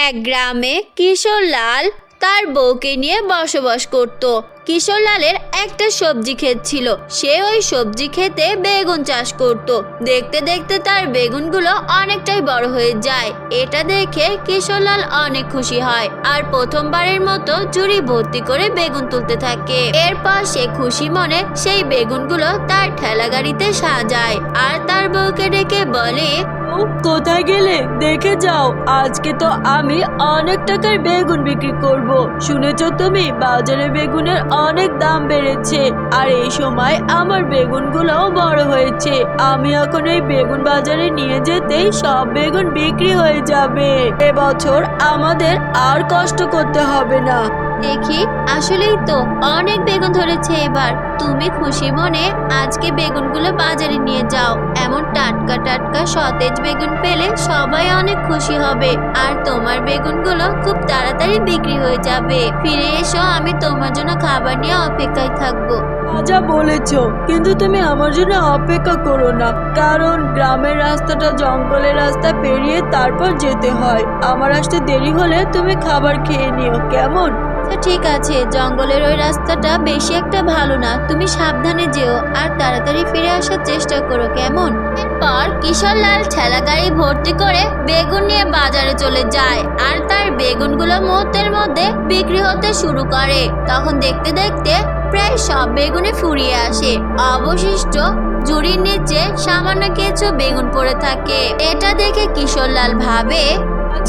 এক গ্রামে কিশোরলাল তার বউকে নিয়ে বসবাস করত। কিশোরলালের একটা সবজি ক্ষেত ছিল। সে ওই সবজি খেতে বেগুন চাষ করত। দেখতে দেখতে তার বেগুনগুলো অনেকটাই বড় হয়ে যায়। এটা দেখে কিশোরলাল অনেক খুশি হয় আর প্রথমবারের মতো ঝুড়ি ভর্তি করে বেগুন তুলতে থাকে। এরপর সে খুশি মনে সেই বেগুনগুলো তার ঠেলা গাড়িতে সাজায় আর তার বউকে ডেকে বলে ও, কোথায় গেলে? দেখে যাও আজকে তো আমি অনেক টাকার বেগুন বিক্রি করব। শুনেছ তুমি বাজারে বেগুনের অনেক দাম বেড়েছে আর এই সময় আমার বেগুনগুলোও বড় হয়েছে। আমি এখন এই বেগুন বাজারে নিয়ে যেতেই সব বেগুন বিক্রি হয়ে যাবে। এবছর আমাদের আর কষ্ট করতে হবে না। দেখি, আসলেই তো অনেক বেগুন ধরেছে এবার। তুমি খুশি মনে আজকে বেগুনগুলো বাজারে নিয়ে যাও। এমন টাটকা টাটকা সতেজ বেগুন পেলে সবাই অনেক খুশি হবে। আর তোমার বেগুনগুলো খুব তাড়াতাড়ি বিক্রি হয়ে যাবে। ফিরে এসো, আমি তোমার জন্য খাবার নিয়ে অপেক্ষায় থাকব। যা বলেছ। কিন্তু তুমি আমার জন্য অপেক্ষা করো না, কারণ গ্রামের রাস্তাটা জঙ্গলের রাস্তা পেরিয়ে তারপর যেতে হয়। আমার আসতে দেরি হলে তুমি খাবার খেয়ে নিও, কেমন? ঠিক আছে, জঙ্গলের ওই রাস্তাটা বেশি একটা ভালো না। তুমি সাবধানে যেও আর তাড়াতাড়ি ফিরে আসার চেষ্টা করো, কেমন? এরপর কিশোরলাল ঠেলা গাড়ি ভর্তি করে বেগুন নিয়ে বাজারে চলে যায় আর তার বেগুনগুলো মুহূর্তের মধ্যে বিক্রি হতে শুরু করে। তখন দেখতে দেখতে প্রায় সব বেগুনে ফুরিয়ে আসে। অবশিষ্ট ঝুড়ির নিচে সামান্য কিছু বেগুন পড়ে থাকে। এটা দেখে কিশোরলাল ভাবে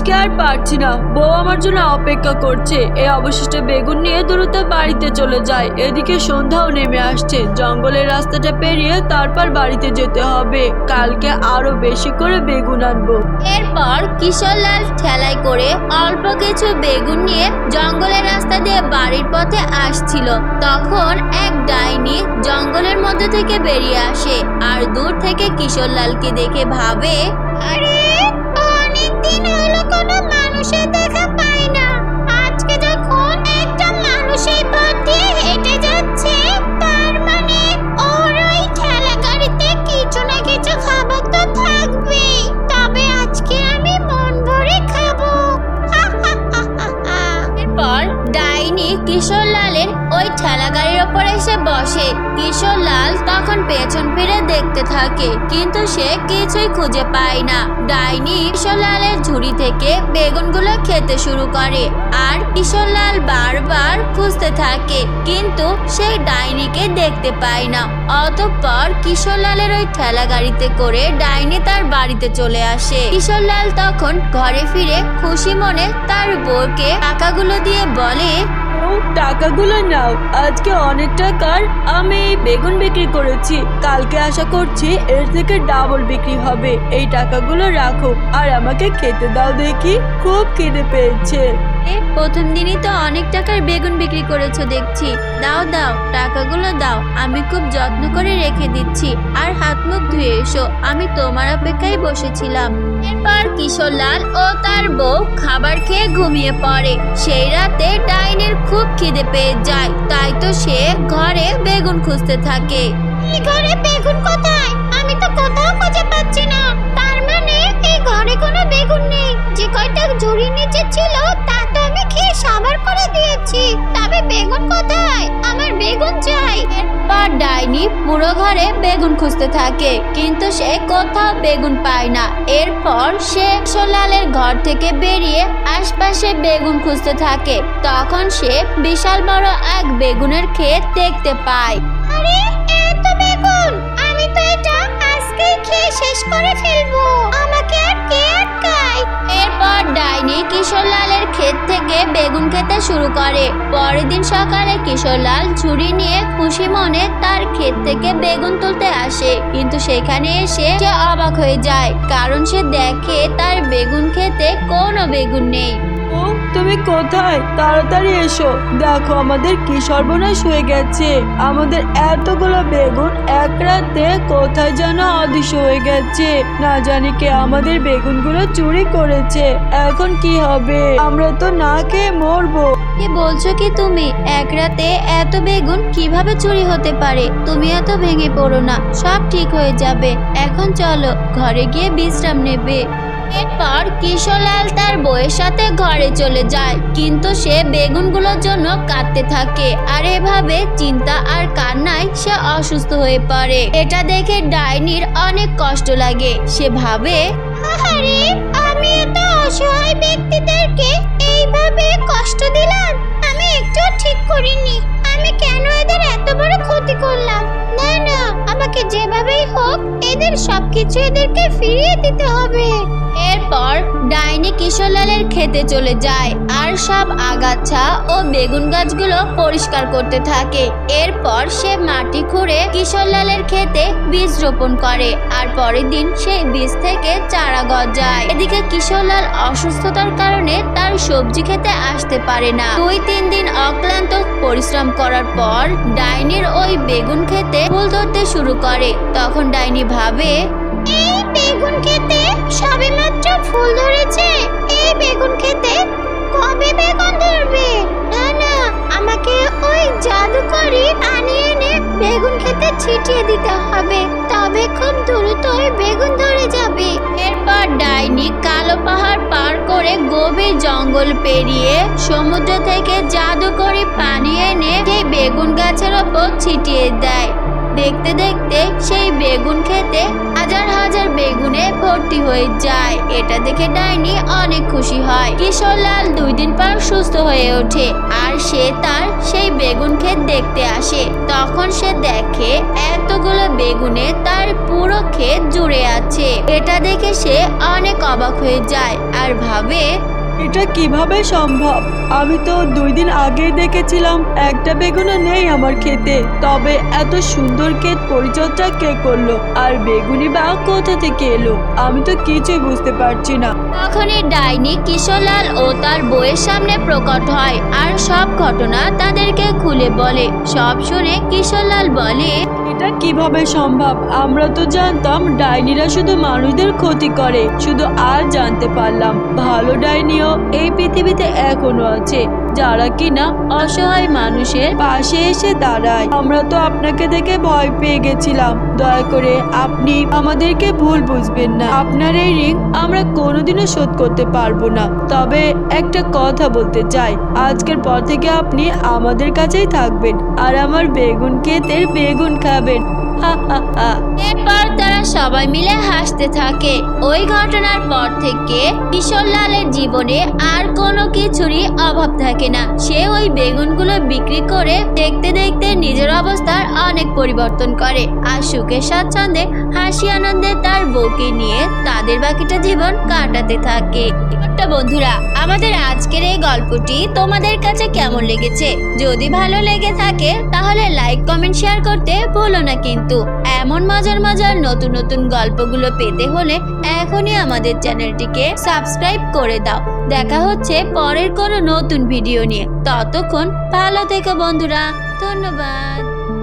আজকে আর পারছি না। বউ আমার জন্য অপেক্ষা করছে। এই অবশিষ্ট বেগুন নিয়ে দ্রুত বাড়িতে চলে যায়। এদিকে সন্ধ্যাও নেমে আসছে। জঙ্গলের রাস্তাটা পেরিয়ে তারপর বাড়িতে যেতে হবে। কালকে আরও বেশি করে বেগুন আনব। এরপর কিশোরলাল ঠেলায় করে অল্প কিছু বেগুন নিয়ে জঙ্গলের রাস্তা দিয়ে বাড়ির পথে আসছিল। তখন এক ডাইনি জঙ্গলের মধ্যে থেকে বেরিয়ে আসে। আর দূর থেকে কিশোরলালকে দেখে ভাবে, আরে কোনো মানুষের কিশোরলাল তখন পেছন ফিরে দেখতে থাকে, কিন্তু সে কিছুই খুঁজে পায় না। ডাইনি কিশোরলালের ঝুড়ি থেকে বেগুনগুলো খেতে শুরু করে, আর কিশোরলাল বারবার খুঁজতে থাকে, কিন্তু সেই ডাইনিকে দেখতে পায় না। অতঃপর কিশোরলালের ওই ঠেলা গাড়িতে করে ডাইনি তার বাড়িতে চলে আসে। কিশোরলাল তখন ঘরে ফিরে খুশি মনে তার বউকে টাকাগুলো দিয়ে বলে টাকাগুলো নাও। আজকে অনেক টাকার আমি বেগুন বিক্রি করেছি। কালকে আশা করছি এর থেকে ডাবল বিক্রি হবে। এই টাকাগুলো রাখো। আর আমাকে খেতে দাও দেখি। খুব খিদে পেয়েছে। প্রথম দিনই তো অনেক টাকার বেগুন বিক্রি করেছ দেখছি। দাও দাও, টাকাগুলো দাও, আমি খুব যত্ন করে রেখে দিচ্ছি। আর হাত মুখ ধুয়ে এসো, আমি তোমার অপেক্ষায় বসেছিলাম। এরপর কিশোরলাল ও তার বউ খাবার খেয়ে ঘুমিয়ে পড়ে। সেই রাতে ডাইনের খুব খিদে পেয়ে যায়, তাই তো সে ঘরে বেগুন খুঁজতে থাকে। ঘরে বেগুন কোথায়? আমি তো কোথাও খুঁজে পাচ্ছি না। তার মানে এই ঘরে কোনো বেগুন নেই। যে কয়টা ঝুড়ি নিচে ছিল বেগুন কোথায়? আমার বেগুন চাই। এরপর ডাইনি পুরো ঘরে বেগুন খুঁজতে থাকে, কিন্তু সে কোথাও বেগুন পায় না। এরপর সে সোলালের ঘর থেকে বেরিয়ে আশপাশে বেগুন খুঁজতে থাকে। তখন সে বিশাল বড় এক বেগুনের ক্ষেত দেখতে পায়। আরে এত বেগুন! আমি তো এটা আজকেই খেয়ে শেষ করে ফেলব। আমাকে আর কে আটকায়? এরপর ডাইনি কিশোরলালের ক্ষেত থেকে বেগুন খেতে শুরু করে। পরের দিন সকালে কিশোরলাল ঝুড়ি নিয়ে খুশি মনে তার ক্ষেত থেকে বেগুন তুলতে আসে। কিন্তু সেখানে এসে সে অবাক হয়ে যায়, কারণ সে দেখে তার বেগুন খেতে কোনো বেগুন নেই। ও তুমি কোথায়? তাড়াতাড়ি এসো। দেখো, আমাদের কি সর্বনাশ হয়ে গেছে। আমাদের এতগুলো বেগুন এক রাতে কোথায় যেন অদৃশ্য হয়ে গেছে। না জানি কে আমাদের বেগুনগুলো চুরি করেছে। এখন কি হবে? আমরা তো না খেয়ে মরবো। কি বলছো কি তুমি? এক রাতে এত বেগুন কীভাবে চুরি হতে পারে? তুমি এত ভেঙে পড়ো না। সব ঠিক হয়ে যাবে। এখন চলো, ঘরে গিয়ে বিশ্রাম নেবে। এরপর কিশোরলাল তার বউয়ের সাথে ঘরে চলে যায়। কিন্তু সে বেগুনগুলোর জন্য কাঁদতে থাকে আর এভাবে চিন্তা আর কান্নায় সে অসুস্থ হয়ে পড়ে। এটা দেখে ডাইনির অনেক কষ্ট লাগে। সে ভাবে আমি এত অসহায় ব্যক্তিদেরকে এইভাবে কষ্ট দিলাম? আমি একটু ঠিক করিনি। আমি কেন এদের এত বড় ক্ষতি করলাম? হোক, এদের সবকিছু এদেরকে ফিরিয়ে দিতে হবে। এরপর ডাইনি কিশোরলালের খেতে চলে যায় আর সব আগাছা ও বেগুন গাছগুলো পরিষ্কার করতে থাকে। এরপর সে মাটি খুঁড়ে কিশোরলালের খেতে বীজ রোপণ করে আর পরের দিন সেই বীজ থেকে চারা গজায়। এদিকে কিশোরলাল অসুস্থতার কারণে তার সবজি খেতে আসতে পারে না। দুই, তিন দিন অক্লান্ত পরিশ্রম করার পর ডাইনির ওই বেগুন খেতে ফুল ধরতে শুরু করে। তখন ডাইনি ভাবে, এই বেগুন খেতে সবেমাত্র ফুল ধরেছে। এই বেগুন খেতে কবে বেগুন ধরবে? না না, আমাকে ওই জাদুকরি পানি এনে বেগুন খেতে ছিটিয়ে দিতে হবে। তবে খুব দ্রুতই বেগুন ধরে যাবে। এরপর ডাইনি কালো পাহাড় পার করে গভীর জঙ্গল পেরিয়ে সমুদ্র থেকে জাদুকরি পানি এনে সেই বেগুন গাছের ওপর ছিটিয়ে দেয়। দেখতে দেখতে সেই বেগুন খেতে হাজার হাজার বেগুনে ভর্তি হয়ে যায়। এটা দেখে ডাইনি অনেক খুশি হয়। কিশোরলাল দুই দিন পর সুস্থ হয়ে ওঠে আর সে তার সেই বেগুন ক্ষেত দেখতে আসে। তখন সে দেখে এতগুলো বেগুনে তার পুরো ক্ষেত জুড়ে আছে। এটা দেখে সে অনেক অবাক হয়ে যায় আর ভাবে এটা কীভাবে সম্ভব? আমি তো দুই দিন আগেই দেখেছিলাম একটা বেগুনও নেই আমার খেতে। তবে এত সুন্দর ক্ষেত পরিচর্যা কে করল? আর বেগুনি বা কোথা থেকে এলো? আমি তো কিছুই বুঝতে পারছি না। তখনই ডাইনি কিশোরলাল ও তার বইয়ের সামনে প্রকট হয় আর সব ঘটনা তাদেরকে খুলে বলে। সব শুনে কিশোরলাল বলে এটা কীভাবে সম্ভব? আমরা তো জানতাম ডাইনিরা শুধু মানুষদের ক্ষতি করে শুধু আর জানতে পারলাম। ভালো ডাইনিও এই পৃথিবীতে এখনও আছে। যারা কিনা অসহায় মানুষের পাশে এসে দাঁড়ায়। আমরা তো আপনাকে দেখে ভয় পেয়ে গেছিলাম। দয়া করে আপনি আমাদেরকে ভুল বুঝবেন না। আপনার এই ঋণ আমরা কোনোদিনও শোধ করতে পারব না। তবে একটা কথা বলতে চাই। আজকের পর থেকে আপনি আমাদের কাছেই থাকবেন আর আমার বেগুন ক্ষেতের বেগুন খাবেন। এরপর তারা সবাই মিলে হাসতে থাকে। ওই ঘটনার পর থেকে কিশোরলালের জীবনে আর কোনো কিছুরই অভাব থাকে না। সে ওই বেগুনগুলো বিক্রি করে দেখতে দেখতে নিজের অবস্থার অনেক পরিবর্তন করে। আর সুখের স্বাচ্ছন্দ্যে হাসি আনন্দে তার বউকে নিয়ে তাদের বাকিটা জীবন কাটাতে থাকে। ছোট্ট বন্ধুরা, আমাদের আজকের এই গল্পটি তোমাদের কাছে কেমন লেগেছে? যদি ভালো লেগে থাকে, তাহলে লাইক কমেন্ট শেয়ার করতে ভুলো না কিন্তু। এমন মজার মজার নতুন নতুন গল্পগুলো পেতে হলে এখনই আমাদের চ্যানেলটিকে সাবস্ক্রাইব করে দাও। দেখা হচ্ছে পরের কোনো নতুন ভিডিও নিয়ে। ততক্ষণ ভালো থেকো বন্ধুরা। ধন্যবাদ।